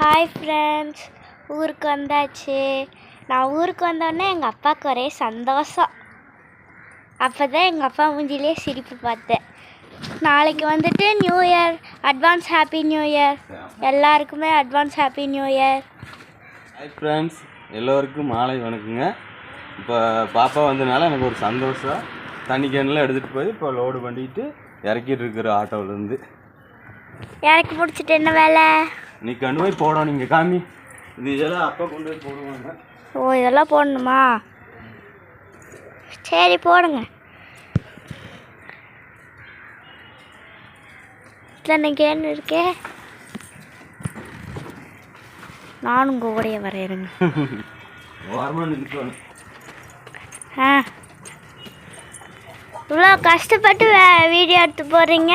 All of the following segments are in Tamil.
ஹாய் ஃப்ரெண்ட்ஸ் ஊருக்கு வந்தாச்சு. நான் ஊருக்கு வந்தோடனே எங்கள் அப்பாவுக்கு ஒரே சந்தோஷம். அப்போ தான் எங்கள் அப்பா மூஞ்சிலே சிரிப்பு பார்த்தேன். நாளைக்கு வந்துட்டு new year advance happy new year எல்லாருக்குமே advance happy new year hi friends எல்லோருக்கும் மாலை வணக்கங்க. இப்போ பாப்பா வந்தனால எனக்கு ஒரு சந்தோஷம். தண்ணி கேன்லாம் எடுத்துகிட்டு போய் இப்போ லோடு பண்ணிட்டு இறக்கிட்டு இருக்கிற ஆட்டோவிலேருந்து. இறக்கி முடிச்சிட்டு என்ன வேலை? நீ கொண்டு போய் போடணும் நீங்கள் காமி. இது இதெல்லாம் அப்பா கொண்டு போய் போடுவாங்க. ஓ இதெல்லாம் போடணுமா? சரி போடுங்க. இத்தனை கேன் இருக்கே? நானும் உங்கள் கூடயே வரையிறேங்க ஓரமாக நிற்கணும் ஆ. இவ்வளோ கஷ்டப்பட்டு வே- வீடியோ எடுத்து போகிறீங்க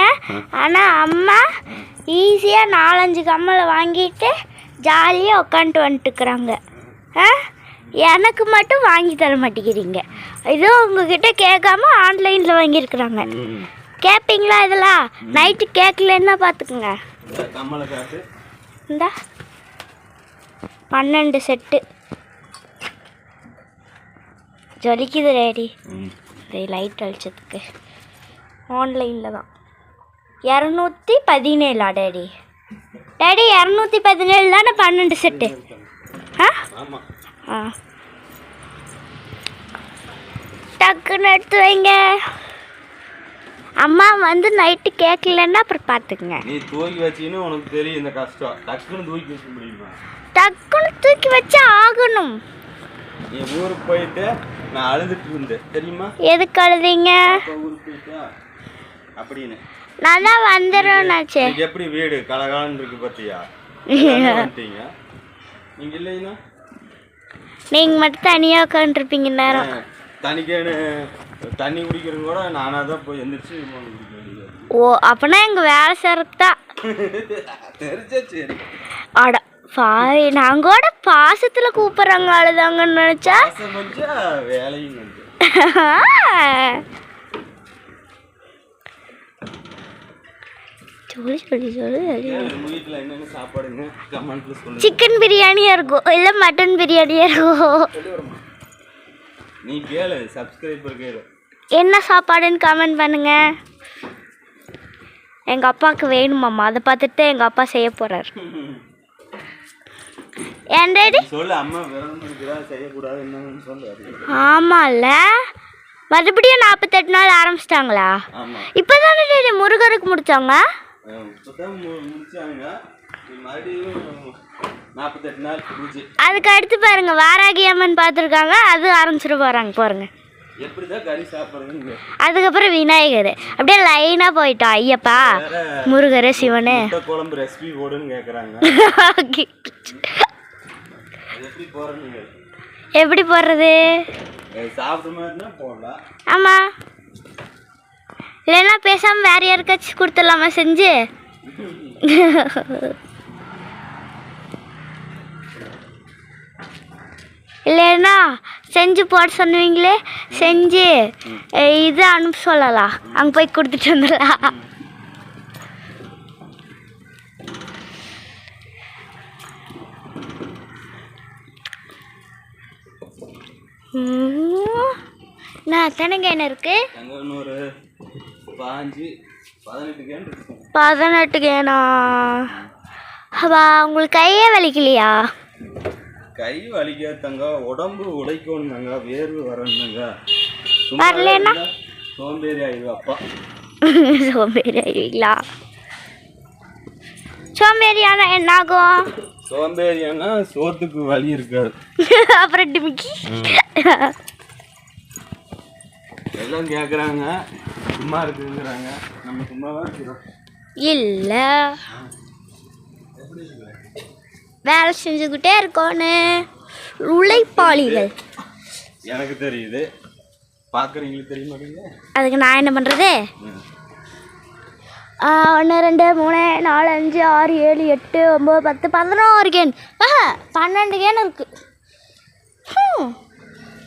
ஆனால் அம்மா ஈஸியாக நாலஞ்சு கம்மலை வாங்கிட்டு ஜாலியாக உட்காந்துட்டு வந்துட்டுக்குறாங்க ஆ? எனக்கு மட்டும் வாங்கி தர மாட்டேங்கிறீங்க. இதுவும் உங்ககிட்ட கேட்காம ஆன்லைனில் வாங்கியிருக்கிறாங்க. கேட்பீங்களா இதெல்லாம்? நைட்டு கேட்கலன்னா பார்த்துக்குங்க. இந்த. இந்தா பன்னெண்டு செட்டு ஜொலிக்குது ரேடி லைட் அழிச்சதுக்கு ஆன்லைனில் தான். இரநூத்தி பதினேழா டேடி? டேடி இரநூத்தி பதினேழு தானே? பன்னெண்டு செட்டு ஆ? ஆ. டக்குன்னு எடுத்து வைங்க. அம்மா வந்து நைட்டு கேட்கலன்னா அப்புறம் பார்த்துக்குங்க. நீ தூக்கி வச்சின்னு உனக்கு தெரியும் இந்த கஷ்டம். டக்குன்னு தூக்கி வச்சு முடியுமா? டக்குன்னு தூக்கி வச்சா ஆகணும். நீ ஊருக்கு போயிட்டு நான் அழுதுட்டு இருந்தேன். தெரியுமா? எதுக்கு அழுதீங்க? அப்படின்னு. நான் தான் வந்துடும்னாச்சு எப்படி வீடு கலகாலன்னு இருக்கு பார்த்தியா வந்துட்டீங்க? நீங்க இல்லைன்னா நீங்கள் மட்டும் தனியாக உட்காந்துருப்பீங்க நேரம் தனிக்கேனு தண்ணி குடிக்கிறது கூட நானாக தான் போய் எந்திரிச்சு ஓ அப்போனா எங்கள் வேலை செய்கிறது தான். தெரிஞ்சா சரி அட பாய் நாங்கள் கூட பாசத்தில் கூப்பிட்றாங்க அழுதாங்கன்னு நினச்சா? சொல்லி சொல்லி சொல்லி சிக்கன் பிரியாணியாக இருக்கும் இல்லை மட்டன் பிரியாணியாக இருக்கும் நீ கேளு சப்ஸ்கிரைபர் கேளு. என்ன சாப்பாடுன்னு கமெண்ட் பண்ணுங்க. எங்கள் அப்பாவுக்கு வேணுமாம்மா அதை பார்த்துட்டு எங்கள் அப்பா செய்ய போகிறார் ஏன் டேடி சொல்லு அம்மா செய்யக்கூடாது என்னன்னு சொல்லு ஆமாம்ல மறுபடியும் நாற்பத்தெட்டு நாள் ஆரம்பிச்சிட்டாங்களா? ஆமா. இப்போ தானே டேடி முருகருக்கு முடித்தாங்க அதுக்கு அடுத்து பாருங்க வாராகி அம்மன் பார்த்துருக்காங்க அது ஆரம்பிச்சிட போகிறாங்க பாருங்க. அதுக்கப்புறம் விநாயகர். அப்படியே லைனாக போயிட்டோம் ஐயப்பா முருகர் சிவனு. குழம்பு ரெசிபி போடுன்னு கேட்குறாங்க எப்படி போடுறது ஆமாம் இல்லைன்னா பேசாமல் வேற யாருக்காச்சும் கொடுத்துடலாமா செஞ்சு? இல்லைன்னா செஞ்சு போட சொன்னீங்களே செஞ்சு இது அனுப்ப சொல்லலாம். அங்கே போய் கொடுத்துட்டு வந்துடலாம். நான் எத்தனை கேன் இருக்கு. பதினெட்டு கேன்? அப்பா உங்களுக்கு கையே வலிக்கலையா? கை வலிக்காது தங்க உடம்பு உழைக்கணும் தங்க வேர்வு வரணுங்க வரலைன்னா? சோம்பேறி ஆயிடுவா அப்பா. சோம்பேறி ஆயிடுவீங்களா? சோம்பேறியானா என்ன ஆகும் சோம்பேறியானா சோத்துக்கு வலி இருக்காது. அப்புறம் டிமிக்கி எல்லாம் கேட்குறாங்க சும்மா இருக்குங்கிறாங்க. நம்ம சும்மாவா இருக்கிறோம். இல்லை. வேலை செஞ்சுக்கிட்டே இருக்கோன்னு. உழைப்பாளிகள். எனக்கு தெரியுது. பார்க்குறீங்களுக்கு தெரிய மாட்டேங்குது அதுக்கு நான் என்ன பண்ணுறது ஒன்று ரெண்டு மூணு நாலு அஞ்சு ஆறு ஏழு எட்டு ஒம்பது பத்து பதினோரு கேன். ஆஹா பன்னெண்டு கேன் இருக்கு. ஹம்,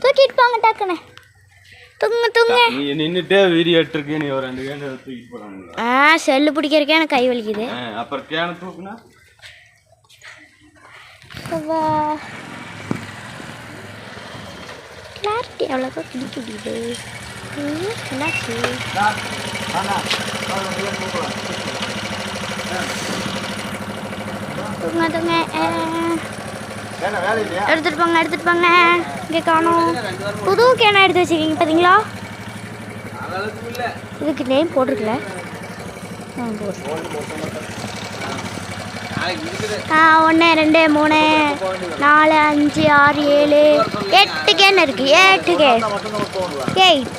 தூக்கிட்டு போங்க டக்குன்னு. தூங்க தூங்க. நீ நின்றுட்டே வீடியோ எடுத்துருக்கே நீ ஒரு ரெண்டு கேன் தூக்கிட்டு போகிறாங்க ஆ செல்லு பிடிக்கிறக்கே எனக்கு கை வலிக்குது. அப்புறம் கேனை தூக்குனா? கிளாரிட்டி அவ்வளோக்கா கிடைக்க முடியுது என்னாச்சு? தூங்க தூங்க. எடுத்துட்டு போங்க எடுத்துட்டு போங்க. இங்கே காணோம். புது கேனா எடுத்து வச்சிருக்கீங்க பார்த்தீங்களா இதுக்கு நேம் போட்டிருக்கல. ஒன்று ரெண்டு மூணு நாலு அஞ்சு ஆறு ஏழு எட்டு கேன் இருக்கு. எட்டு கேன் எயிட்